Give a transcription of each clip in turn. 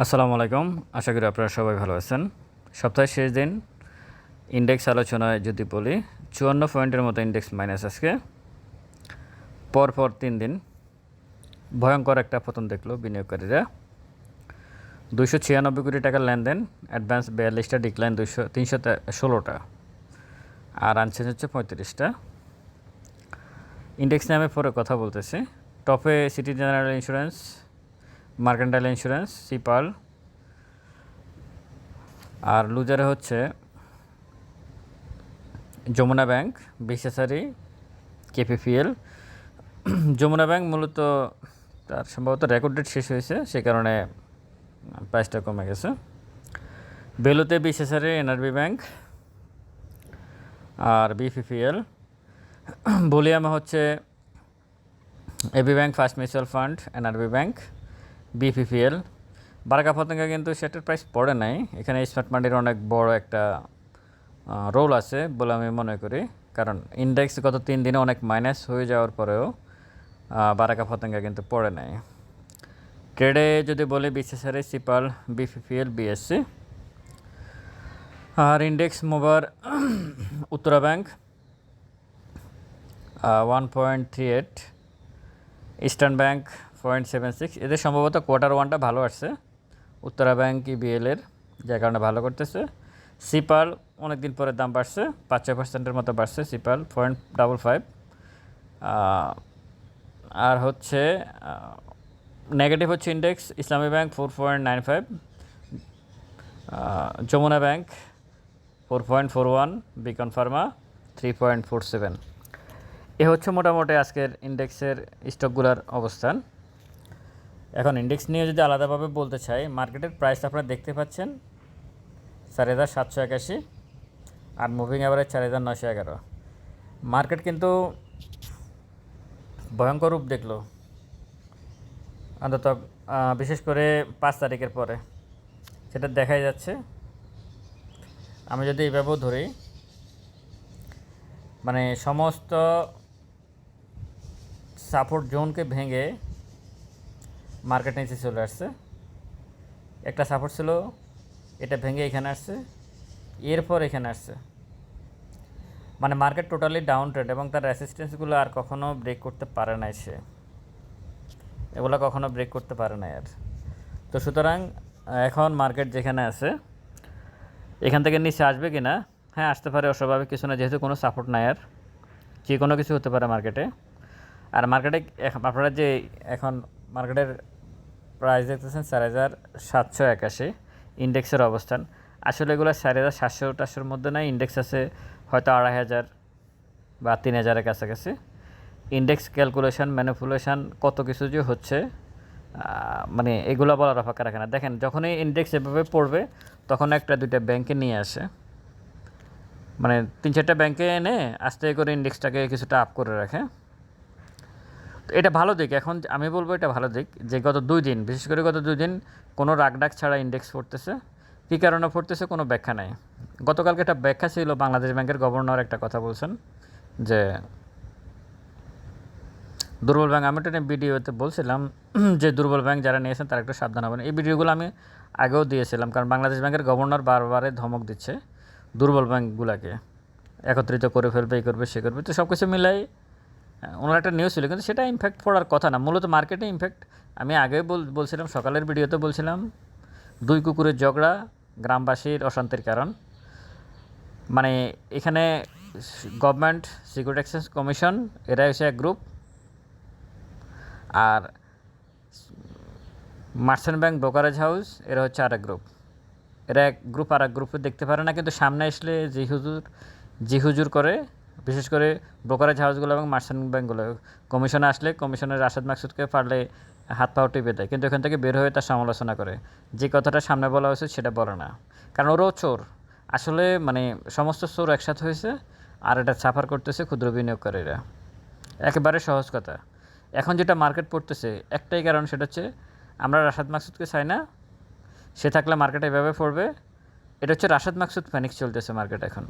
আসসালামু আলাইকুম। আশা করি আপনারা সবাই ভালো আছেন। সপ্তাহের শেষ দিন। ইন্ডেক্স আলোচনায় যদি বলি, চুয়ান্ন পয়েন্টের মতো ইন্ডেক্স মাইনাস আজকে। পরপর তিন দিন ভয়ঙ্কর একটা পতন দেখল বিনিয়োগকারীরা। দুশো ছিয়ানব্বই কোটি টাকার লেনদেন অ্যাডভান্স বিয়াল্লিশটা ডিক্লাইন দুশো তিনশো ষোলোটা। আর আনছেন হচ্ছে পঁয়ত্রিশটা। ইন্ডেক্স নামে পরে কথা বলতেছি। টপে city general insurance mercantile insurance, সিপাল। আর লুজারে হচ্ছে যমুনা ব্যাংক বিশেষারি কেপিপিএল। যমুনা ব্যাংক মূলত তার সম্ভবত রেকর্ড ডেট শেষ হয়েছে, সে কারণে প্রাইসটা কমে গেছে। বেলুতে বিশেষারি এনআরবি ব্যাংক আর বিপিপিএল। বলিয়ামে হচ্ছে AB bank, first mutual fund, NRB bank. BPPL Baraka Patenga কিন্তু সেটার প্রাইস পড়ে নাই। এখানে স্মার্ট মান্ডির অনেক বড় একটা রোল আছে বলে আমি মনে করি। কারণ ইন্ডেক্স গত তিন দিনে অনেক মাইনাস হয়ে যাওয়ার পরেও বারাকা পতঙ্গা কিন্তু পড়ে নাই। ট্রেডে যদি বলি বিসিসিআই সিপাল বিপিপিএল বিএসসি আর index মোবার Uttara bank one point three eight eastern bank point seven six, এদের সম্ভবত কোয়ার্টার ওয়ানটা ভালো আসছে। উত্তরা ব্যাংক ইবিএলের যার কারণে ভালো করতেছে। সিপাল অনেক দিন পরে দাম বাড়ছে, পাঁচ ছয় পার্সেন্টের মতো বাড়ছে সিপাল, পয়েন্ট ডাবল ফাইভ। আর হচ্ছে নেগেটিভ হচ্ছে index Islami bank four point nine five Jamuna bank four point four one Beacon pharma three point four seven এ হচ্ছে মোটামুটি আজকের ইন্ডেক্সের স্টকগুলোর অবস্থান। এখন ইন্ডেক্স নিয়ে যদি আলাদাভাবে বলতে চাই মার্কেটের প্রাইস আপনারা দেখতে পাচ্ছেন, চার হাজার সাতশো একাশি আর মুভিং অ্যাভারেজ চার হাজার নশো এগারো। মার্কেট কিন্তু ভয়ঙ্কর রূপ দেখল। অন্তত বিশেষ করে পাঁচ তারিখের পরে। সেটা দেখাই যাচ্ছে। আমি যদি এইভাবেও ধরি মানে সমস্ত সাপোর্ট জোনকে ভেঙে মার্কেট নিচে চলে আসছে। একটা সাপোর্ট ছিল, এটা ভেঙে এখানে আসছে, এরপর এখানে আসছে। মানে মার্কেট টোটালি ডাউন ট্রেড এবং তার রেসিস্টেন্সগুলো আর কখনো ব্রেক করতে পারে নাই সে। এগুলো কখনো ব্রেক করতে পারে না আর। তো সুতরাং, এখন মার্কেট যেখানে আছে, এখান থেকে নিচে আসবে কি না হ্যাঁ আসতে পারে অস্বাভাবিক, কিছু না, যেহেতু কোনো সাপোর্ট নাই আর। যে কোনো কিছু হতে পারে মার্কেটে আর মার্কেটে আপনারা যে এখন মার্কেটের প্রাইস দেখতেছেন চার হাজার সাতশো একাশি ইন্ডেক্সের অবস্থান। আসলে এগুলো চার হাজার সাতশো টাশোর মধ্যে নাই ইন্ডেক্স আছে হয়তো আড়াই হাজার বা তিন হাজারের কাছাকাছি। ইন্ডেক্স ক্যালকুলেশন ম্যানিপুলেশন কত কিছু যে হচ্ছে মানে এগুলো বলার অপেক্ষা রাখে না। দেখেন, যখনই ইন্ডেক্স এভাবে পড়বে, তখন একটা দুইটা ব্যাংকে নিয়ে আসে। মানে তিন চারটা ব্যাংকে এনে আস্তে করে ইন্ডেক্সটাকে কিছুটা আপ করে রাখে। এটা ভালো দিক, এখন আমি বলব এটা ভালো দিক যে গত দুই দিন, বিশেষ করে গত দুই দিন কোনো রাগডাক ছাড়া ইন্ডেক্স পড়তেছে, কী কারণে পড়তেছে কোনো ব্যাখ্যা নাই। গতকালকে একটা ব্যাখ্যা ছিল, বাংলাদেশ ব্যাংকের গভর্নর একটা কথা বলছেন যে, দুর্বল ব্যাংক, আমি একটা ভিডিওতে বলছিলাম যে দুর্বল ব্যাংক যারা নিয়েছেন তারা একটু সাবধান হবেন। এই ভিডিওগুলো আমি আগেও দিয়েছিলাম, কারণ বাংলাদেশ ব্যাংকের গভর্নর বারবারে ধমক দিচ্ছে দুর্বল ব্যাংকগুলোকে, একত্রিত করে ফেলবে, এই করবে, সে করবে, তো সব কিছু মিলাই ওনার একটা নিউজ ছিল, কিন্তু সেটা ইম্প্যাক্ট পড়ার কথা না। মূলত মার্কেটে ইম্প্যাক্ট আমি আগে বল, বলছিলাম, সকালের ভিডিওতে বলছিলাম, দুই কুকুরের ঝগড়া গ্রামবাসীর অশান্তির কারণ। মানে এখানে গভর্নমেন্ট সিকিউরিটি এক্সচেঞ্জ কমিশন এরা হচ্ছে এক গ্রুপ আর মার্চেন্ট ব্যাংক ব্রোকারেজ হাউস এরা হচ্ছে আর এক গ্রুপ এরা এক গ্রুপ আর এক গ্রুপে দেখতে পারে না, কিন্তু সামনে আসলে জি হুজুর জি হুজুর করে বিশেষ করে ব্রোকারেজ হাউসগুলো এবং মার্চেন্ট ব্যাঙ্কগুলো কমিশনে আসলে কমিশনের রাশেদ মাকসুদকে পারলে হাত পাও টিপে দেয়, কিন্তু এখান থেকে বের হয়ে তার সমালোচনা করে। যে কথাটা সামনে বলা হয়েছে সেটা বলে না। কারণ ওরাও চোর। আসলে মানে সমস্ত চোর একসাথে হয়েছে আর এটা সাফার করতেছে ক্ষুদ্র বিনিয়োগকারীরা। একেবারে সহজ কথা। এখন যেটা মার্কেট পড়তেছে, একটাই কারণ সেটা হচ্ছে আমরা রাশাদ মাকসুদকে চাই না, সে থাকলে মার্কেট এভাবে পড়বে। এটা হচ্ছে রাশাদ মাকসুদ প্যানিক চলতেছে মার্কেট এখন।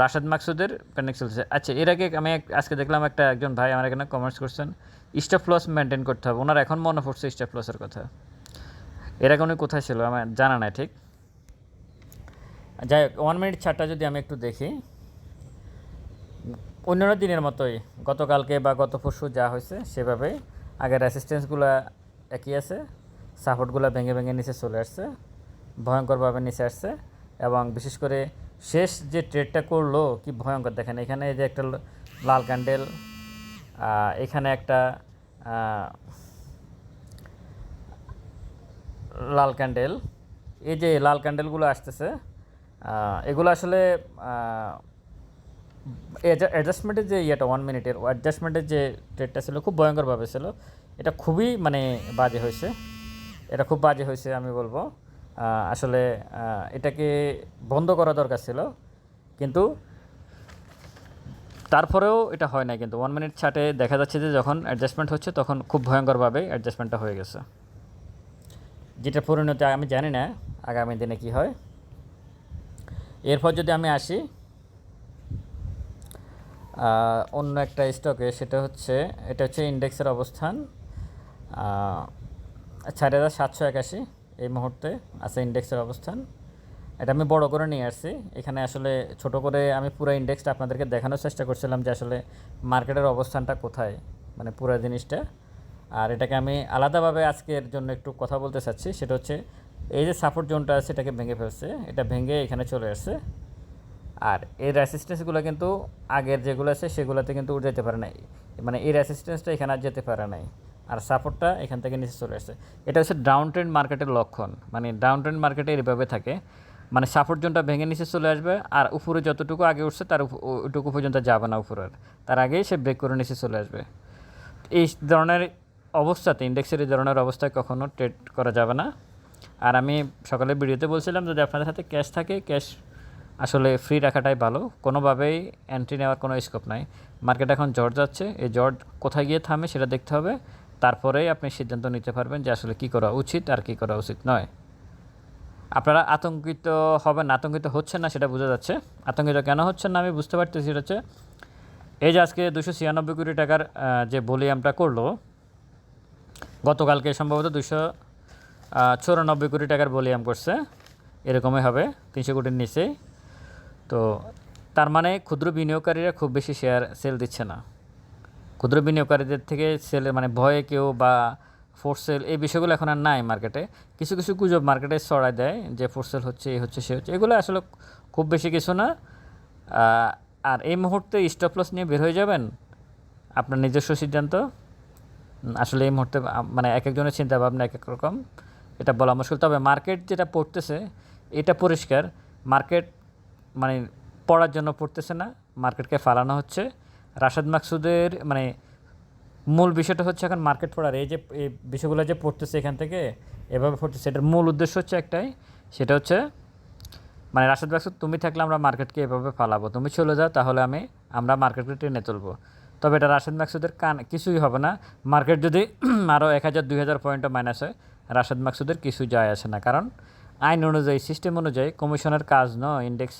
রাশাদ মাকসুদের প্যানিক চলছে। আচ্ছা এর আগে আমি আজকে দেখলাম একটা একজন ভাই আমার এখানে কমার্স করছেন স্টপ লস মেনটেন করতে হবে। ওনার এখন মনে পড়ছে স্টপ লসের কথা। এর আগে উনি কোথায় ছিল? আমার জানা নাই, ঠিক? যাই হোক ওয়ান মিনিট ছাড়টা যদি আমি একটু দেখি। অন্যান্য দিনের মতোই, গতকালকে বা গত পরশু যা হয়েছে, সেভাবেই আগের অ্যাসিস্ট্যান্সগুলো একই আছে সাপোর্টগুলো ভেঙে ভেঙে নিচে চলে আসছে, ভয়ঙ্করভাবে নিচে আসছে, এবং বিশেষ করে শেষ যে ট্রেডটা করল, কি ভয়ঙ্কর দেখেন, এখানে এই যে একটা লাল ক্যান্ডেল এখানে একটা লাল ক্যান্ডেল এই যে লাল ক্যান্ডেলগুলো আসতেছে এগুলো আসলে অ্যাডজাস্টমেন্টের যে ইয়েটা ওয়ান মিনিটের অ্যাডজাস্টমেন্টের যে ট্রেডটা ছিল, খুব ভয়ঙ্করভাবে ছিল। এটা খুবই মানে বাজে হয়েছে। এটা খুব বাজে হয়েছে আমি বলব। আসলে এটাকে বন্ধ করা দরকার ছিল। কিন্তু তারপরেও এটা হয় না কিন্তু ওয়ান মিনিট ছাটে দেখা যাচ্ছে যে যখন অ্যাডজাস্টমেন্ট হচ্ছে, তখন খুব ভয়ঙ্করভাবে অ্যাডজাস্টমেন্টটা হয়ে গেছে। যেটা পরিণতি আমি জানি না, আগামী দিনে কি হয়। এরপর যদি আমি আসি অন্য একটা স্টকে সেটা হচ্ছে, এটা হচ্ছে ইন্ডেক্সের অবস্থান। চার হাজার সাতশো একাশি। এই মুহূর্তে আছে ইন্ডেক্সের অবস্থান। এটা আমি বড় করে নিয়ে আসছি। এখানে আসলে ছোট করে আমি পুরো ইন্ডেক্সটা আপনাদেরকে দেখানোর চেষ্টা করছিলাম যে আসলে মার্কেটের অবস্থানটা কোথায় মানে পুরো জিনিসটা। আর এটাকে আমি আলাদাভাবে আজকের জন্য একটু কথা বলতে চাচ্ছি। সেটা হচ্ছে, এই যে সাপোর্ট জোনটা আছে, এটাকে ভেঙে ফেলছে। এটা ভেঙে এখানে চলে আসছে। আর এর রেসিস্ট্যান্সগুলো কিন্তু আগের যেগুলো আছে, সেগুলোতে কিন্তু যেতে পারে নাই। মানে এই রেসিস্ট্যান্সটা এখানে আর যেতে পারে নাই। আর সাপোর্টটা এখান থেকে নিচে চলে আসছে। এটা হচ্ছে ডাউন ট্রেন্ড মার্কেটের লক্ষণ। মানে ডাউন ট্রেন্ড মার্কেটে এইভাবে থাকে। মানে সাপোর্ট জোনটা ভেঙে নিচে চলে আসবে আর উপরে যতটুকু আগে উঠছে তার ওইটুকু পর্যন্ত যাবে না উপরের। তার আগেই সে ব্রেক করে নিচে চলে আসবে। এই ধরনের অবস্থাতে ইন্ডেক্সের এই ধরনের অবস্থায় কখনো ট্রেড করা যাবে না। আর আমি সকালে ভিডিওতে বলছিলাম যদি আপনাদের হাতে ক্যাশ থাকে ক্যাশ আসলে ফ্রি রাখাটাই ভালো। কোনোভাবেই এন্ট্রি নেওয়ার কোনো স্কোপ নাই। মার্কেট এখন জট যাচ্ছে। এই জট কোথায় গিয়ে থামে সেটা দেখতে হবে। তারপরেই আপনি সিদ্ধান্ত নিতে পারবেন যে আসলে কী করা উচিত আর কী করা উচিত নয়। আপনারা আতঙ্কিত হবেন আতঙ্কিত হচ্ছেন না সেটা বোঝা যাচ্ছে। আতঙ্কিত কেন হচ্ছেন না আমি বুঝতে পারতেছি, সেটা হচ্ছে এই যে আজকে দুশো ছিয়ানব্বই কোটি টাকার যে ভলিউমটা করল, গতকালকে সম্ভবত দুশো চৌরানব্বই কোটি টাকার ভলিউম করছে, এরকমই হবে, তিনশো কোটির নিচে তো তার মানে ক্ষুদ্র বিনিয়োগকারীরা খুব বেশি শেয়ার সেল দিচ্ছে না। ক্ষুদ্র বিনিয়োগকারীদের থেকে সেলে মানে ভয়ে কেউ বা ফোর্স সেল এই বিষয়গুলো এখন আর নাই মার্কেটে কিছু কিছু গুজব মার্কেটে ছড়ায় দেয় যে ফোর্স সেল হচ্ছে, এই হচ্ছে, সে হচ্ছে। এগুলো আসলে খুব বেশি কিছু না। আর এই মুহূর্তে স্টপ লস নিয়ে বের হয়ে যাবেন? আপনার নিজস্ব সিদ্ধান্ত? আসলে এই মুহূর্তে মানে এক একজনের চিন্তা ভাবনা এক এক রকম। এটা বলা মুশকিল। তবে মার্কেট যেটা পড়তেছে, এটা পরিষ্কার। মার্কেট মানে পড়ার জন্য পড়তেছে না। মার্কেটকে ফালানো হচ্ছে। রাশাদ মাকসুদের মানে মূল বিষয়টা হচ্ছে এখন মার্কেট পড়ার। এই যে, এই বিষয়গুলো যে পড়তেছে এখান থেকে, এভাবে পড়তেছে, এটার মূল উদ্দেশ্য হচ্ছে একটাই, সেটা হচ্ছে মানে রাশেদ বাক্স তুমি থাকলে আমরা মার্কেটকে এভাবে ফালাবো। তুমি চলে যাও, তাহলে আমি, আমরা মার্কেটকে টেনে তুলবো। তবে এটা রাশেদ মাকসুদের কান, কিছুই হবে না। মার্কেট যদি আরও এক হাজার, দুই হাজার পয়েন্টও মাইনাস হয়, রাশেদ মাকসুদের কিছু যায় আসে না। কারণ আইন অনুযায়ী সিস্টেম অনুযায়ী কমিশনের কাজ নয় ইন্ডেক্স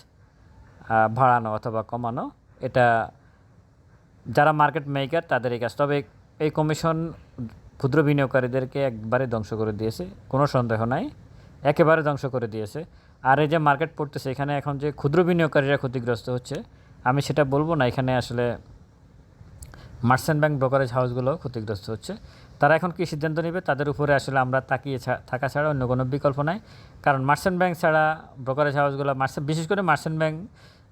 বাড়ানো অথবা কমানো, এটা যারা মার্কেট মেকার তাদের এই কাজ। তবে এই কমিশন ক্ষুদ্র বিনিয়োগকারীদেরকে একবারে ধ্বংস করে দিয়েছে, কোনো সন্দেহ নাই। একেবারে ধ্বংস করে দিয়েছে। আর এই যে মার্কেট পড়তেছে, এখানে এখন যে ক্ষুদ্র বিনিয়োগকারীরা ক্ষতিগ্রস্ত হচ্ছে, আমি সেটা বলব না। এখানে আসলে মার্চেন্ট ব্যাংক ব্রোকারেজ হাউসগুলো ক্ষতিগ্রস্ত হচ্ছে। তারা এখন কী সিদ্ধান্ত নেবে, তাদের উপরে আসলে আমরা তাকিয়ে থাকা ছাড়া অন্য কোনো বিকল্প নাই। কারণ মার্চেন্ট ব্যাংক ছাড়া ব্রোকারেজ হাউসগুলো মার্চেন্ট বিশেষ করে মার্চেন্ট ব্যাংক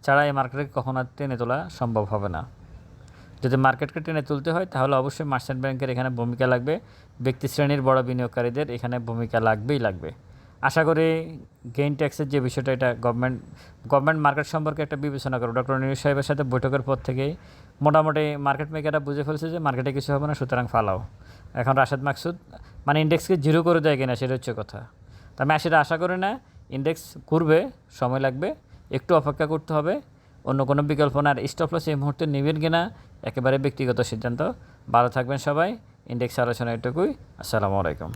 ছাড়া এই মার্কেটে কখনো টেনে তোলা সম্ভব হবে না। যদি মার্কেটকে টেনে তুলতে হয়, তাহলে অবশ্যই মার্চেন্ট ব্যাংকের এখানে ভূমিকা লাগবে। ব্যক্তি শ্রেণির বড় বিনিয়োগকারীদের এখানে ভূমিকা লাগবেই লাগবে। আশা করি গেইন ট্যাক্সের যে বিষয়টা, এটা গভর্নমেন্ট গভর্নমেন্ট মার্কেট সম্পর্কে একটা বিবেচনা করো। ডক্টর নিউজ সাহেবের সাথে বৈঠকের পর থেকেই মোটামুটি মার্কেট মেকাররা বুঝে ফেলছে যে মার্কেটে কিছু হবে না, সুতরাং ফালাও। এখন রাশেদ মাকসুদ মানে ইন্ডেক্সকে জিরো করে দেয় কিনা সেটা হচ্ছে কথা। তা আমি সেটা আশা করি না ইন্ডেক্স করবে, সময় লাগবে, একটু অপেক্ষা করতে হবে। অন্য কোনো বিকল্প না। আর স্টপ লস এই মুহূর্তে নেবেন কিনা? একেবারে ব্যক্তিগত সিদ্ধান্ত। ভালো থাকবেন সবাই। ইন্ডেক্স আলোচনা এটুকুই। আসসালামু আলাইকুম।